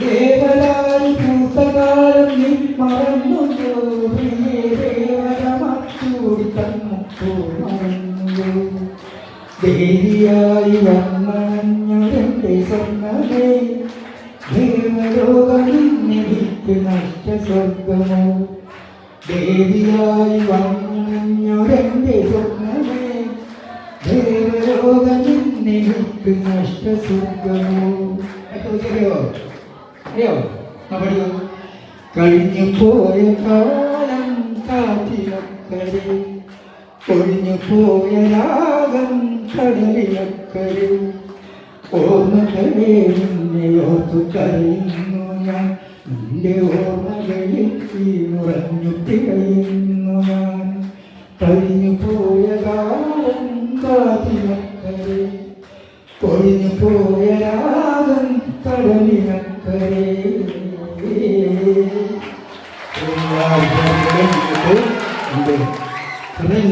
ദേവലാൽ ഭൂതകാലം നീ മറന്നു. പ്രിയേ ദേവരമച്ചൂടി തന്നു ദേവിയായി വന്നണഞ്ഞുരന്റെ സ്വന്നതേ ദേവലോകം നിന്നിടിക്ക് നഷ്ട സ്വർഗമോ. ദേവിയായി വന്നു ദേവലോകം നിന്നിക്ക് നഷ്ട സ്വർഗമോ അറിയോ അറിയോ പഠിക്കോ കഴിഞ്ഞു പോയ കാലം കാറ്റിലക്കരെ ഒഴിഞ്ഞു പോയ രാഗം കടലിലക്കരെ ഓർമ്മകളെ നിന്നെ ഓർത്തു കരയുന്നു ഞാൻ നിന്റെ ഓർമ്മകളിൽ ഉറഞ്ഞു തികയുന്നു ഞാൻ കഴിഞ്ഞു പോയ 본인 부양은 떨어지는 거리 그리고 그리고